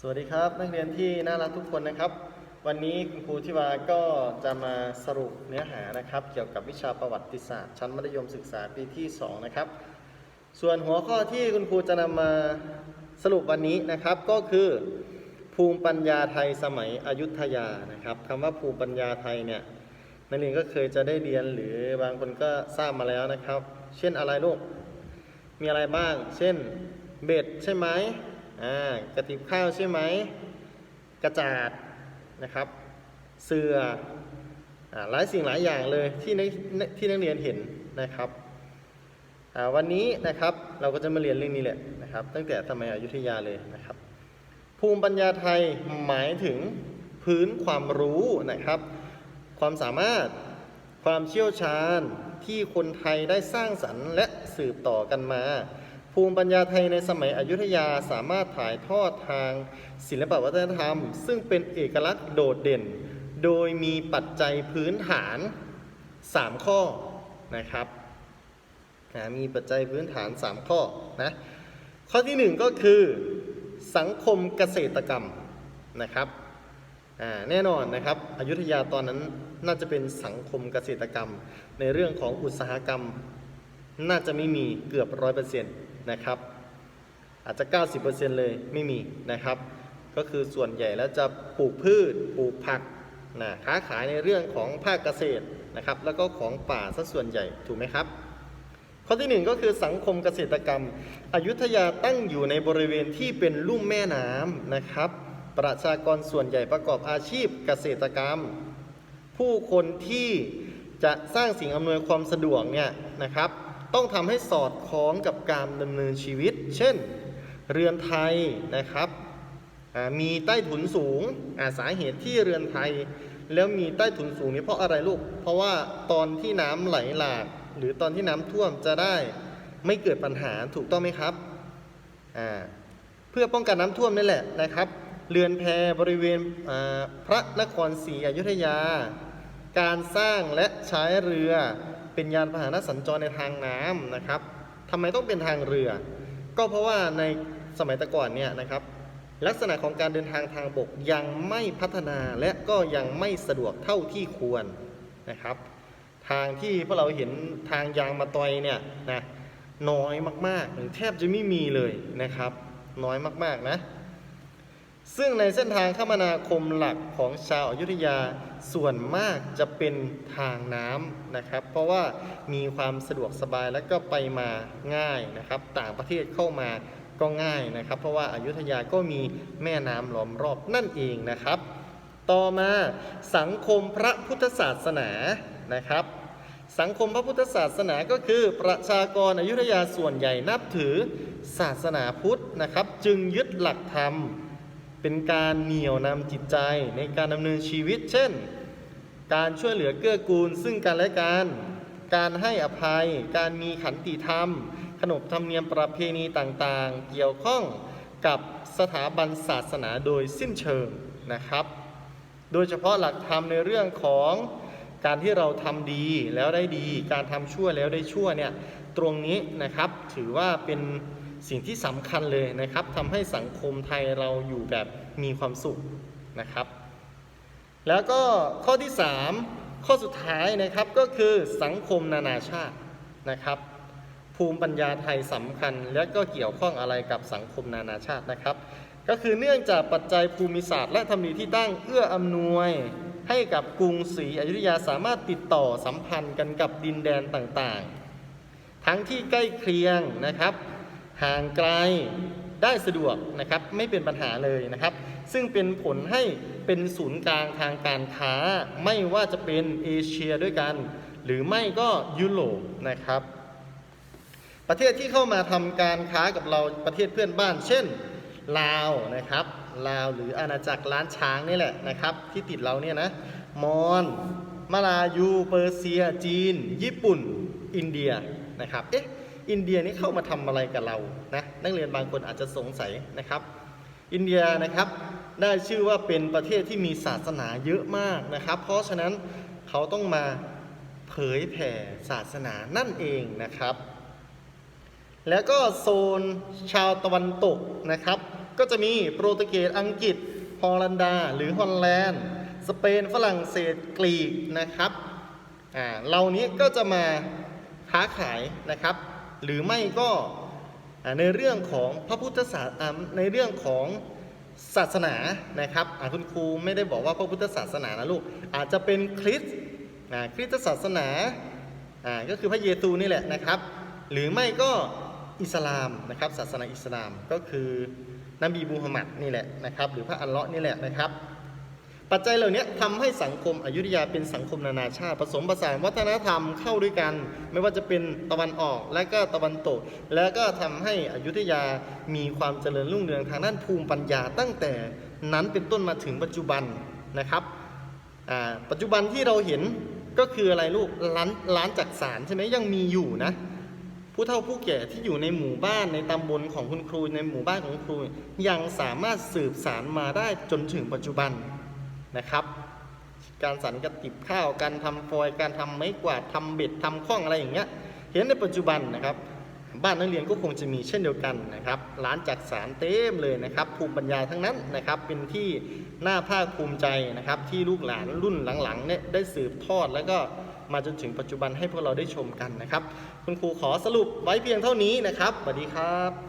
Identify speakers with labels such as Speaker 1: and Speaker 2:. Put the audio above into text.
Speaker 1: สวัสดีครับนักเรียนที่น่ารักทุกคนนะครับ วันนี้คุณครูทิวาก็จะมาสรุปเนื้อหานะครับ เกี่ยวกับวิชาประวัติศาสตร์ ชั้นมัธยมศึกษาปีที่2นะครับส่วนหัวข้อที่คุณครูจะนำมาสรุปวันนี้นะครับก็คือภูมิปัญญาไทยสมัยอยุธยานะครับคำว่าภูมิปัญญาไทยเนี่ยนักเรียนก็เคยจะได้เรียนหรือบางคนก็ทราบมาแล้วนะครับ เช่นอะไรลูกมีอะไรบ้าง เช่นเบ็ดใช่ไหม อ่ากระติบข้าวใช่ไหม กระจาดนะครับ เสืออ่าหลายสิ่งหลายอย่างเลยที่นักที่นักเรียนเห็นนะครับอ่าวันนี้นะครับเราก็จะมาเรียนเรื่องนี้แหละนะครับ ตั้งแต่สมัยอยุธยาเลยนะครับ ภูมิปัญญาไทยหมายถึงพื้นความรู้นะครับ ความสามารถความเชี่ยวชาญที่คนไทยได้สร้างสรรค์และสืบต่อกันมา ภูมิปัญญาไทยในสมัยอยุธยาสามารถถ่ายทอดทางศิลปวัฒนธรรม ซึ่งเป็นเอกลักษณ์โดดเด่น โดยมีปัจจัยพื้นฐาน 3 ข้อนะครับมีปัจจัยพื้นฐาน 3 ข้อนะข้อทีหนึ่1 ก็คือสังคมเกษตรกรรมนะครับแน่นอนนะครับอยุธยาตอนนั้นน่าจะเป็นสังคมเกษตรกรรม ในเรื่องของอุตสาหกรรม น่าจะไม่มีเกือบร้อยเปอร์เซ็นต์ นะครับ อาจจะ 90%เลยไม่มีนะครับ ก็คือส่วนใหญ่แล้วจะปลูกพืชปลูกผักนะค้าขายในเรื่องของภาคเกษตรนะครับ แล้วก็ของป่าซะส่วนใหญ่ถูกไหมครับ ข้อที่หนึ่งก็คือสังคมเกษตรกรรม อยุธยาตั้งอยู่ในบริเวณที่เป็นลุ่มแม่น้ำนะครับ ประชากรส่วนใหญ่ประกอบอาชีพเกษตรกรรม ผู้คนที่จะสร้างสิ่งอำนวยความสะดวกเนี่ยนะครับ ต้องทำให้สอดคล้องกับการดำเนินชีวิต เช่น เรือนไทยนะครับมีใต้ถุนสูงาสาเหตุที่เรือนไทย แล้วมีใต้ถุนสูงนี่เพราะอะไรลูก เพราะว่าตอนที่น้ำไหลหลาก หรือตอนที่น้ำท่วมจะได้ไม่เกิดปัญหาถูกต้องไหมครับเพื่อป้องกันน้ำท่วมนี่แหละนะครับ เรือนแพบริเวณพระนครศรีอยุธยา การสร้างและใช้เรือ เป็นยานพาหนะสัญจรในทางน้ำนะครับทำไมต้องเป็นทางเรือ ก็เพราะว่าในสมัยตะก่อนเนี่ยนะครับ ลักษณะของการเดินทางทางบกยังไม่พัฒนาและก็ยังไม่สะดวกเท่าที่ควรนะครับ ทางที่พวกเราเห็นทางยางมาตอยเนี่ยนะน้อยมากๆหรือแทบจะไม่มีเลยนะครับ น้อยมากๆนะ ซึ่งในเส้นทางคมนาคมหลักของชาวอยุธยาส่วนมากจะเป็นทางน้ำนะครับ เพราะว่ามีความสะดวกสบายและก็ไปมาง่ายนะครับ ต่างประเทศเข้ามาก็ง่ายนะครับ เพราะว่าอายุทยาก็มีแม่น้ำล้อมรอบนั่นเองนะครับ ต่อมาสังคมพระพุทธศาสนานะครับ สังคมพระพุทธศาสนาก็คือประชากรอายุธยาส่วนใหญ่นับถือศาสนาพุทธนะครับ จึงยึดหลักธรรม เป็นการเหนี่ยวนำจิตใจในการดำเนินชีวิต เช่น การช่วยเหลือเกื้อกูล ซึ่งกันและกัน การให้อภัย การมีขันติธรรม ขนบธรรมเนียมประเพณีต่างๆ เกี่ยวข้องกับสถาบันศาสนาโดยสิ้นเชิงนะครับ โดยเฉพาะหลักธรรมในเรื่องของการที่เราทำดีแล้วได้ดี การทำชั่วแล้วได้ชั่วเนี่ยตรงนี้นะครับถือว่าเป็น สิ่งที่สำคัญเลยนะครับทำให้สังคมไทยเราอยู่แบบมีความสุขนะครับ แล้วก็ข้อที่ 3 ข้อสุดท้ายนะครับก็คือสังคมนานาชาตินะครับ ภูมิปัญญาไทยสำคัญ และก็เกี่ยวข้องอะไรกับสังคมนานาชาตินะครับ ก็คือเนื่องจากปัจจัยภูมิศาสตร์ และธรรมนีที่ตั้งเอื้ออำนวยให้กับกรุงศรีอยุธยาสามารถติดต่อสัมพันธ์กันกับดินแดนต่างๆ ทั้งที่ใกล้เคียงนะครับ ห่างไกลได้สะดวกนะครับไม่เป็นปัญหาเลยนะครับ ซึ่งเป็นผลให้เป็นศูนย์กลางทางการค้า ไม่ว่าจะเป็นเอเชียด้วยกัน หรือไม่ก็ยุโรปนะครับ ประเทศที่เข้ามาทำการค้ากับเราประเทศเพื่อนบ้าน เช่นลาวนะครับลาวหรืออาณาจักรล้านช้างนี่แหละนะครับ ที่ติดเราเนี่ยนะมอญมาลายู เปอร์เซีย จีน ญี่ปุ่น อินเดียนะครับเอ๊ะ อินเดียนี่เข้ามาทำอะไรกับเรานะนักเรียนบางคนอาจจะสงสัยนะครับ อินเดียนะครับได้ชื่อว่าเป็นประเทศที่มีศาสนาเยอะมากนะครับ เพราะฉะนั้นเขาต้องมาเผยแผ่ศาสนานั่นเองนะครับ แล้วก็โซนชาวตะวันตกนะครับ ก็จะมีโปรตุเกสอังกฤษฮอลันดา หรือฮอลแลนด์ สเปนฝรั่งเศสกรีกนะครับอ่าเหล่านี้ก็จะมาค้าขายนะครับ หรือไม่ก็ในเรื่องของพระพุทธศาสนาในเรื่องของศาสนานะครับอ่าคุณครูไม่ได้บอกว่าพระพุทธศาสนานะลูกอาจจะเป็นคริสต์คริสตศาสนาอ่าก็คือพระเยซูนี่แหละนะครับ หรือไม่ก็อิสลามนะครับศาสนาอิสลามก็คือนบีมูฮัมหมัดนี่แหละนะครับ หรือพระอัลเลาะห์นี่แหละนะครับ ปัจจัยเหล่านี้ทำให้สังคมอยุธยาเป็นสังคมนานาชาติ ผสมผสานวัฒนธรรมเข้าด้วยกัน ไม่ว่าจะเป็นตะวันออกและก็ตะวันตก และก็ทำให้อยุธยามีความเจริญรุ่งเรืองทางด้านภูมิปัญญาตั้งแต่นั้นเป็นต้นมาถึงปัจจุบันนะครับปัจจุบันที่เราเห็นก็คืออะไรลูกร้านร้านจักสารใช่ไหมยังมีอยู่นะผู้เฒ่าผู้แก่ที่อยู่ในหมู่บ้านในตำบลของคุณครูในหมู่บ้านของคุณครู ยังสามารถสืบสารมาได้จนถึงปัจจุบัน นะครับ การสันกระติบข้าว การทำฟอยการทำไม้กวาดทำเบ็ดทำข้องอะไรอย่างเงี้ย เห็นในปัจจุบันนะครับ บ้านนักเรียนก็คงจะมีเช่นเดียวกันนะครับ ร้านจักสารเต็มเลยนะครับ ภูมิปัญญาทั้งนั้นนะครับ เป็นที่น่าภาคภูมิใจนะครับ ที่ลูกหลานรุ่นหลังๆเนี่ยได้สืบทอดแล้วก็มาจนถึงปัจจุบันให้พวกเราได้ชมกันนะครับ คุณครูขอสรุปไว้เพียงเท่านี้นะครับสวัสดีครับ